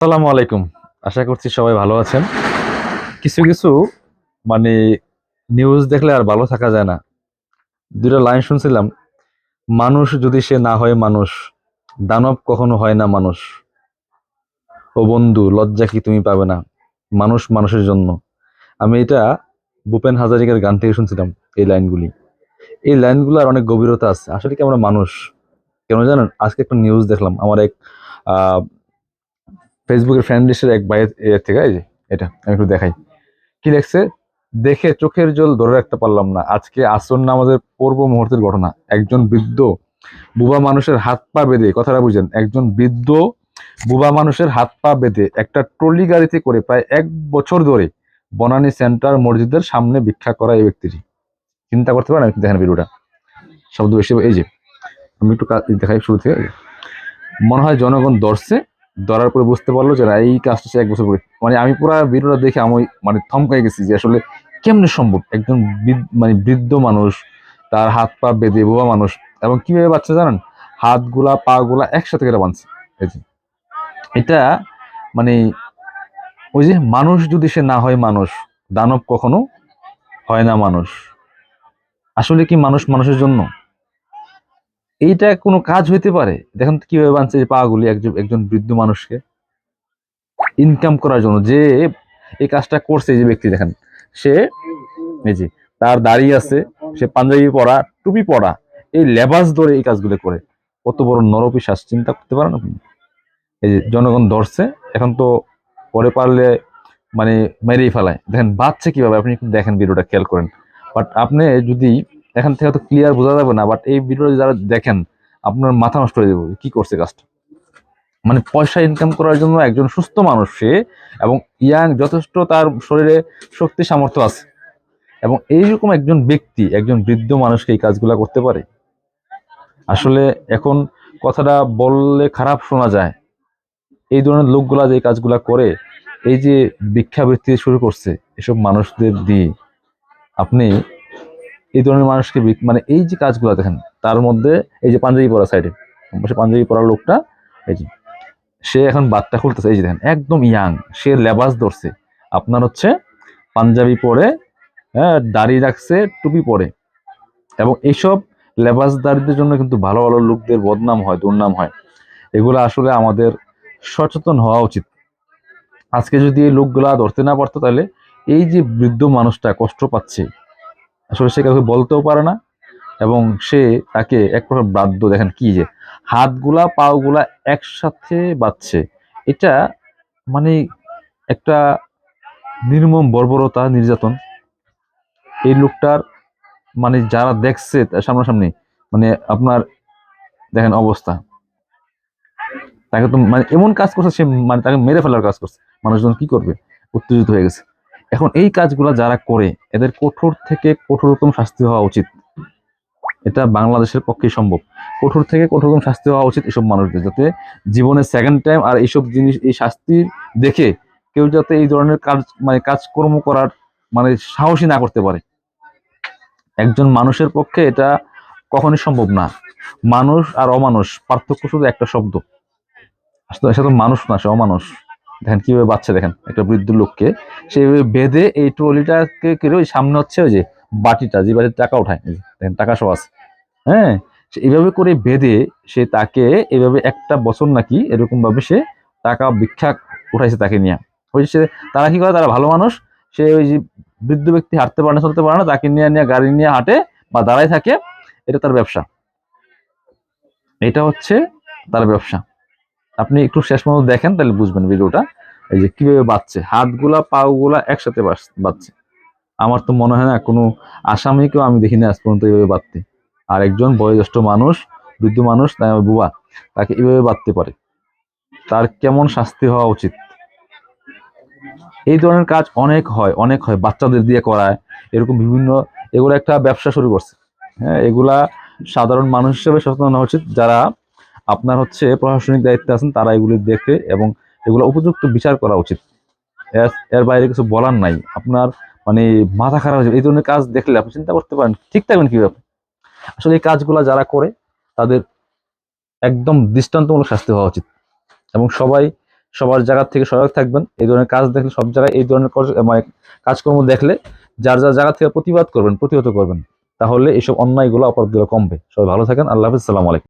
আসসালামু আলাইকুম। আশা করছি সবাই ভালো আছেন। কিছু কিছু মানে নিউজ দেখলে আর ভালো থাকা যায় না। দুটো লাইন শুনছিলাম, মানুষ যদি সে না হয় মানুষ, দানব কখনো হয় না মানুষ। ও বন্ধু, লজ্জা কি তুমি পাবে না? মানুষ মানুষের জন্য। আমি এটা ভূপেন হাজারিকার গান থেকে শুনছিলাম, এই লাইনগুলি এই লাইনগুলোর অনেক গভীরতা আছে। আসলে কি আমরা মানুষ? কেন জানেন? আজকে একটা নিউজ দেখলাম। আমার এক ফেসবুকের ফ্রেন্ড লিস্টের এক ভাইয়ের এর থেকে, এই যে, এটা, আমি একটু দেখাই। কি লেখছে? দেখে চোখের জল ধরে রাখতে পারলাম না। আজকে আসর নামাজের পূর্ব মুহূর্তের ঘটনা। একজন বৃদ্ধ বুবা মানুষের হাত পা বেঁধে কথাটা বুঝেন, একজন বৃদ্ধ বুবা মানুষের হাত পা বেঁধে একটা ট্রলি গাড়িতে করে প্রায় এক বছর ধরে বনানী সেন্টার মসজিদের সামনে ভিক্ষা করা এই ব্যক্তিটি। চিন্তা করতে পারেন একটু দেখেন ভিডিওটা। শব্দ বেশি, এই যে, আমি একটু দেখাই শুরু থেকে মনে হয় জনগণ ধরছে ধরার পরে বুঝতে পারল যে এই কাজটা সে এক বছর করে। মানে আমি পুরো ভিডিওটা দেখে আমি মানে থমকাই গেছি যে আসলে কেমনে সম্ভব? একজন মানে বৃদ্ধ মানুষ, তার হাত পা বেঁধে বোবা মানুষ, এবং কীভাবে বাচ্চা জানেন? হাতগুলা পা গুলা একসাথে করে বাঁধছে। এটা মানে ওই যে মানুষ যদি সে না হয় মানুষ, দানব কখনো হয় না মানুষ। আসলে কি মানুষ মানুষের জন্য? এইটা কোনো কাজ হইতে পারে? দেখেন কীভাবে বানছে এই পাগুলি একজন একজন বৃদ্ধ মানুষকে। ইনকাম করার জন্য যে এই কাজটা করছে, এই যে ব্যক্তি দেখেন, সে এই যে তার দাড়ি আছে, সে পাঞ্জাবি পরা, টুপি পরা, এই লেবাস ধরে এই কাজগুলো করে। কত বড় নরপিশ্বাস চিন্তা করতে পারেন আপনি? এই যে জনগণ ধরছে, এখন তো পরে পারলে মানে মেরেই ফেলায়। দেখেন বাচ্চা কীভাবে? আপনি দেখেন, ভিডিওটা খেয়াল করেন। বাট আপনি যদি এখান থেকে তো ক্লিয়ার বোঝা যাবে না বাট এই ভিডিওটা যারা দেখেন, আপনার মাথা নষ্ট হয়ে যাবে, কি করছে কাজটা? মানে পয়সা ইনকাম করার জন্য একজন সুস্থ মানুষ সে এবং ইয়াং যথেষ্ট তার শরীরে শক্তি সামর্থ্য আছে এবং এইরকম একজন ব্যক্তি, একজন বৃদ্ধ মানুষকে এই কাজগুলো করতে পারে। আসলে এখন কথাটা বললে খারাপ শোনা যায়। এই ধরনের লোকগুলা যে কাজগুলা করে, এই যে ভিক্ষাবৃত্তি শুরু করছে এসব মানুষদের দিয়ে, আপনি এই ধরনের মানুষকে মানে এই যে কাজগুলো দেখেন, তার মধ্যে এই যে পাঞ্জাবি পরা সাইডে পাশে পাঞ্জাবি পরা লোকটা, এই যে, সে এখন বাচ্চা খুলতেছে, এই যে দেখেন, একদম ইয়াং সে লেবাস ধরছে। আপনার হচ্ছে পাঞ্জাবি পরে হ্যাঁ দাড়ি রাখছে, টুপি পরে। এবং এইসব লেবাসদারদের জন্য কিন্তু ভালো ভালো লোকদের বদনাম হয়, দুর্নাম হয়। এগুলো আসলে আমাদের সচেতন হওয়া উচিত। আজকে যদি এই লোকগুলা ধরতে না পারতো তাহলে এই যে বৃদ্ধ মানুষটা কষ্ট পাচ্ছে আসলে সে কাউকে বলতেও পারে না এবং সে তাকে এক প্রকার বাধ্য, দেখেন কি যে হাতগুলা পাগুলা একসাথে বাচ্ছে এটা মানে একটা নির্মম বর্বরতা, নির্যাতন। এই লোকটার মানে যারা দেখছে সামনাসামনি মানে আপনার দেখেন অবস্থা। তাকে তো মানে এমন কাজ করছে সে মানে তাকে মেরে ফেলার কাজ করছে। মানুষজন কি করবে? উত্তেজিত হয়ে গেছে। এখন এই কাজগুলা যারা করে, এদের কঠোর থেকে কঠোরতম শাস্তি হওয়া উচিত। এটা বাংলাদেশের পক্ষে সম্ভব। কঠোর থেকে কঠোরতম শাস্তি হওয়া উচিত এসব মানুষদের, যাতে জীবনে সেকেন্ড টাইম আর এইসব জিনিস, এই শাস্তি দেখে কেউ যাতে এই ধরনের কাজ মানে কাজকর্ম করার মানে সাহসী না করতে পারে। একজন মানুষের পক্ষে এটা কখনই সম্ভব না। মানুষ আর অমানুষ, পার্থক্য শুধু একটা শব্দ। আসলে সে তো মানুষ না, সে অমানুষ। দেখেন কীভাবে বাচ্চা দেখেন একটা বৃদ্ধ লোককে সেইভাবে বেঁধে এই ট্রলিটাকে করে ওই সামনে হচ্ছে ওই যে বাটিটা যে বাটিতে টাকা উঠায় এই যে, দেখেন টাকা সব আছে। হ্যাঁ সে এইভাবে করে বেঁধে সে তাকে এইভাবে একটা বছর নাকি এরকম ভাবে সে টাকা ভিক্ষা উঠাইছে তাকে নিয়ে। ওই সে তারা কি করে? তারা ভালো মানুষ সে ওই যে বৃদ্ধ ব্যক্তি হাঁটতে পারে না চলতে পারে না তাকে নিয়ে নিয়ে গাড়ি নিয়ে হাঁটে বা দাঁড়ায় থাকে এটা তার ব্যবসা। এটা হচ্ছে তার ব্যবসা। আপনি একটু শেষ পর্যন্ত দেখেন, তাহলে বুঝবেন ভিডিওটা। এই যে কীভাবে বাচ্চে হাতগুলা, পাগুলা একসাথে বাচ্চে আমার তো মনে হয় না, কোনো আসামিকেও আমি দেখিনি আজ পর্যন্ত এইভাবে বাঁধতে আর একজন বয়োজ্যেষ্ঠ মানুষ, বৃদ্ধ মানুষ তাই আমার বুবা, তাকে এইভাবে বাঁধতে পারে। তার কেমন শাস্তি হওয়া উচিত? এই ধরনের কাজ অনেক হয় অনেক হয়। বাচ্চাদের দিয়ে করায়, এরকম বিভিন্ন, এগুলো একটা ব্যবসা শুরু করছে। হ্যাঁ এগুলা সাধারণ মানুষ হিসেবে সচেতন হওয়া উচিত। যারা আপনার হচ্ছে প্রশাসনিক দায়িত্বে আছেন, তারা এগুলি দেখে এবং এগুলো উপযুক্ত বিচার করা উচিত। এর- বাইরে কিছু বলার নাই। আপনার মানে মাথা খারাপ হয়ে এই ধরনের কাজ দেখলে আপনি চিন্তা করতে পারেন। ঠিক থাকবেন কীভাবে? আসলে এই কাজগুলো যারা করে, তাদের একদম দৃষ্টান্তমূলক শাস্তি হওয়া উচিত। এবং সবাই সবার জায়গা থেকে সজাগ থাকবেন। এই ধরনের কাজ দেখলে সব জায়গায় এই ধরনের মানে কাজকর্ম দেখলে যার যার জায়গা থেকে প্রতিবাদ করবেন, প্রতিহত করবেন, তাহলে এইসব অন্যায়গুলো অপরাধগুলো কমবে। সবাই ভালো থাকেন। আল্লাহ হাফিজ। সালাম আলাইকুম।